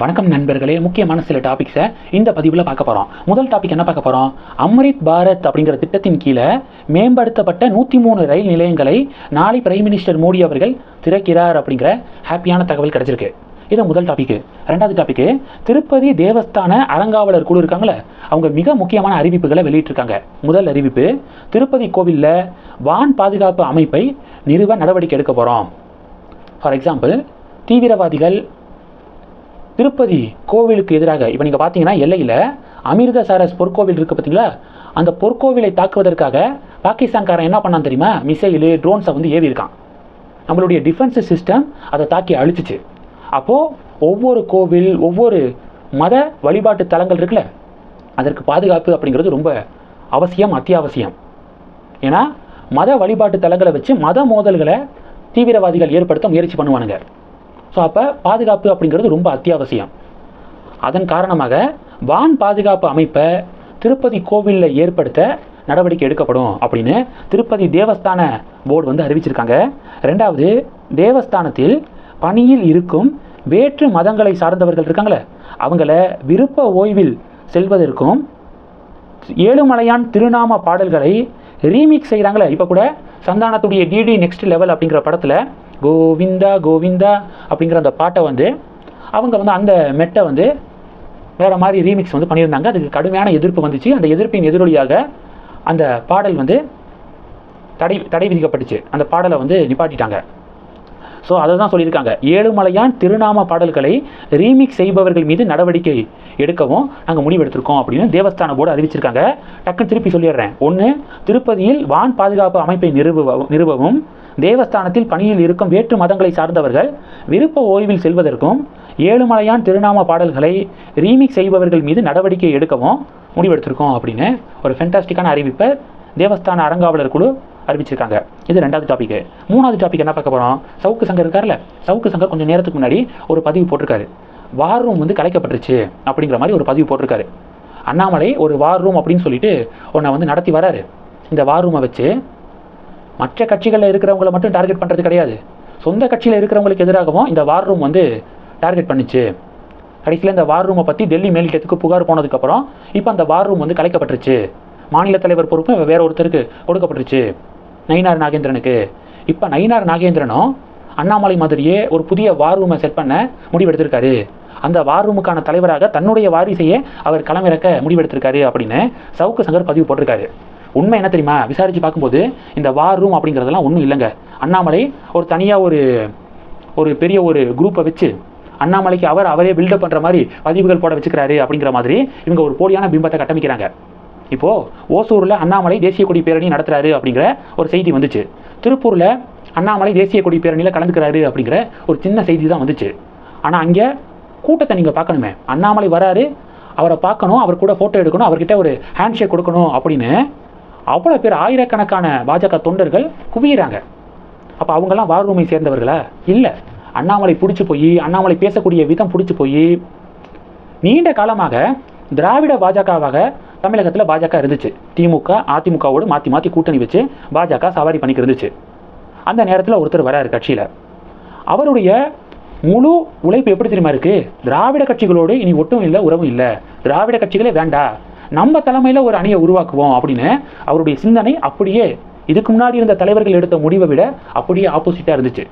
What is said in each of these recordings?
வணக்கம் நண்பர்களே முக்கியமான சில டாபிக்ஸை இந்த பதிவில் பார்க்க போகிறோம் முதல் டாபிக் என்ன பார்க்க போகிறோம் அம்ரித் பாரத் அப்படிங்கிற திட்டத்தின் கீழே மேம்படுத்தப்பட்ட நூற்றி மூணு ரயில் நிலையங்களை நாளை பிரைம் மினிஸ்டர் மோடி அவர்கள் திறக்கிறார் அப்படிங்கிற ஹாப்பியான தகவல் கிடைச்சிருக்கு. இது முதல் டாபிக்கு ரெண்டாவது டாபிக்கு திருப்பதி தேவஸ்தான அறங்காவலர் குழு இருக்காங்களே அவங்க மிக முக்கியமான அறிவிப்புகளை வெளியிட்டிருக்காங்க. முதல் அறிவிப்பு திருப்பதி கோவிலில் வான் பாதுகாப்பு அமைப்பை நிறுவ நடவடிக்கை எடுக்க போகிறோம் ஃபார் எக்ஸாம்பிள் தீவிரவாதிகள் திருப்பதி கோவிலுக்கு எதிராக இப்போ நீங்கள் பார்த்தீங்கன்னா எல்லையில் அமிர்தசரஸ் பொற்கோவில் இருக்குது பார்த்தீங்களா அந்த பொற்கோவிலை தாக்குவதற்காக பாகிஸ்தான்காரன் என்ன பண்ணான் தெரியுமா? மிசைலு ட்ரோன்ஸை வந்து ஏவி இருக்கான். நம்மளுடைய டிஃபென்ஸ் சிஸ்டம் அதை தாக்கி அழிச்சிச்சு. அப்போது ஒவ்வொரு கோவில் ஒவ்வொரு மத வழிபாட்டு தலங்கள் இருக்குல்ல? அதற்கு பாதுகாப்பு அப்படிங்கிறது ரொம்ப அவசியம் அத்தியாவசியம். ஏன்னா மத வழிபாட்டு தலங்களை வச்சு மத மோதல்களை தீவிரவாதிகள் ஏற்படுத்த முயற்சி பண்ணுவானுங்க. ஸோ அப்போ பாதுகாப்பு அப்படிங்கிறது ரொம்ப அத்தியாவசியம். அதன் காரணமாக வான் பாதுகாப்பு அமைப்பை திருப்பதி கோவிலில் ஏற்படுத்த நடவடிக்கை எடுக்கப்படும் அப்படின்னு திருப்பதி தேவஸ்தான போர்டு வந்து அறிவிச்சிருக்காங்க. ரெண்டாவது தேவஸ்தானத்தில் பணியில் இருக்கும் வேற்று மதங்களை சார்ந்தவர்கள் இருக்காங்களே அவங்கள விருப்ப ஓய்வில் செல்வதற்கும் ஏழுமலையான் திருநாம பாடல்களை ரீமிக்ஸ் செய்கிறாங்களே இப்போ கூட சந்தானத்துடைய டிடி நெக்ஸ்ட் லெவல் அப்படிங்கிற படத்தில் கோவிந்தா கோவிந்தா அப்படிங்கிற அந்த பாட்டை வந்து அவங்க வந்து அந்த மெட்டை வந்து வேறு மாதிரி ரீமிக்ஸ் வந்து பண்ணியிருந்தாங்க. அதுக்கு கடுமையான எதிர்ப்பு வந்துச்சு. அந்த எதிர்ப்பின் எதிரொலியாக அந்த பாடல் வந்து தடை தடை விதிக்கப்பட்டுச்சு. அந்த பாடலை வந்து நிப்பாட்டிட்டாங்க. ஸோ அதை தான் சொல்லியிருக்காங்க. ஏழுமலையான் திருநாம பாடல்களை ரீமிக்ஸ் செய்பவர்கள் மீது நடவடிக்கை எடுக்கவும் நாங்கள் முடிவெடுத்திருக்கோம் அப்படின்னு தேவஸ்தான போர்டு அறிவிச்சிருக்காங்க. டக்குன்னு திருப்பி சொல்லிடுறேன். ஒன்று திருப்பதியில் வான் பாதுகாப்பு அமைப்பை நிறுவ நிறுவவும் தேவஸ்தானத்தில் பணியில் இருக்கும் வேற்று மதங்களை சார்ந்தவர்கள் விருப்ப ஓய்வில் செல்வதற்கும் ஏழுமலையான் திருநாம பாடல்களை ரீமிக் செய்பவர்கள் மீது நடவடிக்கை எடுக்கவும் முடிவெடுத்திருக்கோம் அப்படின்னு ஒரு ஃபென்டாஸ்டிக்கான அறிவிப்பை தேவஸ்தான அறங்காவலர் குழு அறிவிச்சிருக்காங்க. இது ரெண்டாவது டாபிக் மூணாவது டாபிக் என்ன பார்க்க போகிறோம் சவுக்கு சங்கர் இருக்கார்ல சவுக்கு சங்கர் கொஞ்சம் நேரத்துக்கு முன்னாடி ஒரு பதிவு போட்டிருக்காரு. வார் ரூம் வந்து கலைக்கப்பட்டுருச்சு அப்படிங்கிற மாதிரி ஒரு பதிவு போட்டிருக்காரு. அண்ணாமலை ஒரு வார் ரூம் அப்படின்னு சொல்லிட்டு ஒன்றை வந்து நடத்தி வராரு. இந்த வார் ரூமை வச்சு மற்ற கட்சிகளில் இருக்கிறவங்கள மட்டும் டார்கெட் பண்ணுறது கிடையாது. சொந்த கட்சியில் இருக்கிறவங்களுக்கு எதிராகவும் இந்த வார் ரூம் வந்து டார்கெட் பண்ணுச்சு. கடைசியில் இந்த வார் ரூமை பற்றி டெல்லி மேலிட்டத்துக்கு புகார் போனதுக்கப்புறம் இப்போ அந்த வார் ரூம் வந்து கலைக்கப்பட்டுருச்சு. மாநில தலைவர் பொறுப்பு வேற ஒருத்தருக்கு கொடுக்கப்பட்டுருச்சு. நயினார் நாகேந்திரனுக்கு. இப்போ நயினார் நாகேந்திரனும் அண்ணாமலை மாதிரியே ஒரு புதிய வார் ரூமை செட் பண்ண முடிவெடுத்திருக்காரு. அந்த வார் ரூமுக்கான தலைவராக தன்னுடைய வாரிசையே அவர் களமிறக்க முடிவெடுத்திருக்காரு அப்படின்னு சவுக்கு சங்கர் பதிவு போட்டிருக்காரு. உண்மை என்ன தெரியுமா? விசாரித்து பார்க்கும்போது இந்த வார் ரூம் அப்படிங்கிறதெல்லாம் ஒன்றும் இல்லைங்க. அண்ணாமலை ஒரு தனியாக ஒரு ஒரு பெரிய ஒரு குரூப்பை வச்சு அண்ணாமலைக்கு அவர் அவரே பில்டப் பண்ணுற மாதிரி பதிவுகள் போட வச்சுக்கிறாரு அப்படிங்கிற மாதிரி இவங்க ஒரு போலியான பிம்பத்தை கட்டமைக்கிறாங்க. இப்போது ஓசூரில் அண்ணாமலை தேசிய கொடி பேரணி நடத்துறாரு அப்படிங்கிற ஒரு செய்தி வந்துச்சு. திருப்பூரில் அண்ணாமலை தேசிய கொடி பேரணியில் கலந்துக்கிறாரு அப்படிங்கிற ஒரு சின்ன செய்தி தான் வந்துச்சு. ஆனால் அங்கே கூட்டத்தை நீங்கள் பார்க்கணுமே. அண்ணாமலை வராரு அவரை பார்க்கணும் அவர் கூட ஃபோட்டோ எடுக்கணும் அவர்கிட்ட ஒரு ஹேண்ட் ஷேக் கொடுக்கணும் அப்படின்னு அவ்வளோ பேர் ஆயிரக்கணக்கான பாஜக தொண்டர்கள் குவியிறாங்க. அப்போ அவங்கெல்லாம் வார் ரூமை சேர்ந்தவர்களா? இல்லை. அண்ணாமலை பிடிச்சி போய் அண்ணாமலை பேசக்கூடிய விதம் பிடிச்சி போய் நீண்ட காலமாக திராவிட பாஜகவாக தமிழகத்தில் பாஜக இருந்துச்சு. திமுக அதிமுகவோடு மாற்றி மாற்றி கூட்டணி வச்சு பாஜக சவாரி பண்ணிக்கு இருந்துச்சு. அந்த நேரத்தில் ஒருத்தர் வராரு கட்சியில். அவருடைய முழு உழைப்பு எப்படி தெரியுமா இருக்குது திராவிட கட்சிகளோடு இனி ஒட்டும் இல்லை உறவும் இல்லை. திராவிட கட்சிகளே வேண்டாம் நம்ம தலைமையில் ஒரு அணியை உருவாக்குவோம் அப்படின்னு அவருடைய சிந்தனை அப்படியே இதுக்கு முன்னாடி இருந்த தலைவர்கள் எடுத்த முடிவை விட அப்படியே ஆப்போசிட்டாக இருந்துச்சு.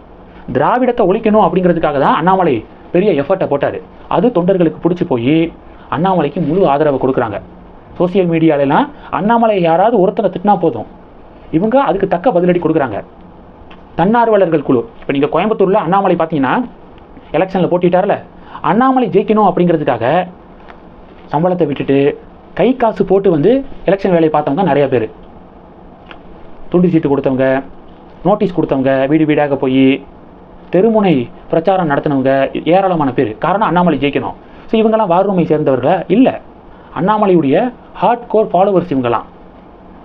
திராவிடத்தை ஒழிக்கணும் அப்படிங்கிறதுக்காக தான் அண்ணாமலை பெரிய எஃபர்ட்டை போட்டார். அது தொண்டர்களுக்கு பிடிச்சி போய் அண்ணாமலைக்கு முழு ஆதரவை கொடுக்குறாங்க. சோசியல் மீடியாலெலாம் அண்ணாமலை யாராவது ஒருத்தனை திட்டினா போதும். இவங்க அதுக்கு தக்க பதிலடி கொடுக்குறாங்க. தன்னார்வலர்கள் குழு. இப்போ நீங்கள் கோயம்புத்தூரில் அண்ணாமலை பார்த்தீங்கன்னா எலெக்ஷனில் போட்டிட்டார்ல அண்ணாமலை ஜெயிக்கணும் அப்படிங்கிறதுக்காக சம்பளத்தை விட்டுட்டு கை காசு போட்டு வந்து எலெக்ஷன் வேலையை பார்த்தவங்க நிறைய பேர். துண்டு சீட்டு கொடுத்தவங்க நோட்டீஸ் கொடுத்தவங்க வீடு வீடாக போய் தெருமுனை பிரச்சாரம் நடத்தினவங்க ஏராளமான பேர். காரணம் அண்ணாமலை ஜெயிக்கணும். ஸோ இவங்கெல்லாம் வார் ரூமை சேர்ந்தவர்களா? இல்லை. அண்ணாமலையுடைய ஹார்ட் கோர் ஃபாலோவர்ஸ் இவங்கெல்லாம்.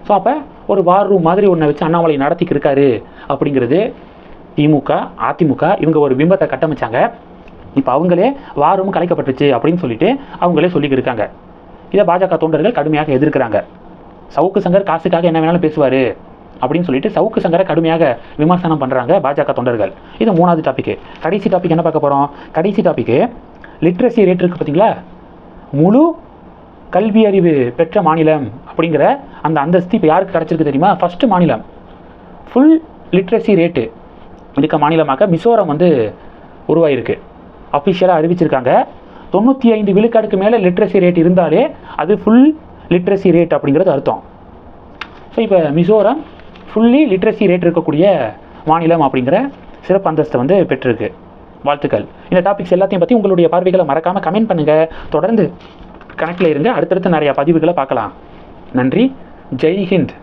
ஸோ அப்போ ஒரு வார் ரூம் மாதிரி ஒன்றை வச்சு அண்ணாமலை நடத்திக்கு இருக்காரு அப்படிங்கிறது திமுக அதிமுக இவங்க ஒரு பிம்பத்தை கட்டமைச்சாங்க. இப்போ அவங்களே வார் ரூம் கலைக்கப்பட்டுச்சு அப்படின்னு சொல்லிட்டு அவங்களே சொல்லிக்கிருக்காங்க இதை பாஜக தொண்டர்கள் கடுமையாக எதிர்க்கிறாங்க. சவுக்கு சங்கர் காசுக்காக என்ன வேணாலும் பேசுவார் அப்படின்னு சொல்லிட்டு சவுக்கு சங்கரை கடுமையாக விமர்சனம் பண்ணுறாங்க பாஜக தொண்டர்கள். இது மூணாவது டாபிக் கடைசி டாபிக் என்ன பார்க்க போகிறோம் கடைசி டாபிக் லிட்ரஸி ரேட் இருக்குது பார்த்தீங்களா? முழு கல்வி அறிவு பெற்ற மாநிலம் அப்படிங்கிற அந்த அந்தஸ்து இப்போ யாருக்கு கிடச்சிருக்கு தெரியுமா? ஃபஸ்ட்டு மாநிலம். ஃபுல் லிட்ரஸி ரேட்டு இருக்க மாநிலமாக மிசோரம் வந்து உருவாயிருக்கு. அஃபிஷியலாக அறிவிச்சிருக்காங்க. தொண்ணூற்றி ஐந்து விழுக்காடுக்கு மேலே லிட்ரஸி ரேட் இருந்தாலே அது ஃபுல் லிட்ரஸி ரேட் அப்படிங்கிறது அர்த்தம். ஸோ இப்போ மிசோரம் ஃபுல்லி லிட்ரஸி ரேட் இருக்கக்கூடிய மாநிலம் அப்படிங்கிற சிறப்பு அந்தஸ்தை வந்து பெற்றிருக்கு. வாழ்த்துக்கள். இந்த டாபிக்ஸ் எல்லாத்தையும் பற்றி உங்களுடைய பார்வைகளை மறக்காமல் கமெண்ட் பண்ணுங்கள் தொடர்ந்து கணக்கில் இருங்க. அடுத்தடுத்து நிறையா பதிவுகளை பார்க்கலாம். நன்றி. ஜெய் ஹிந்த்.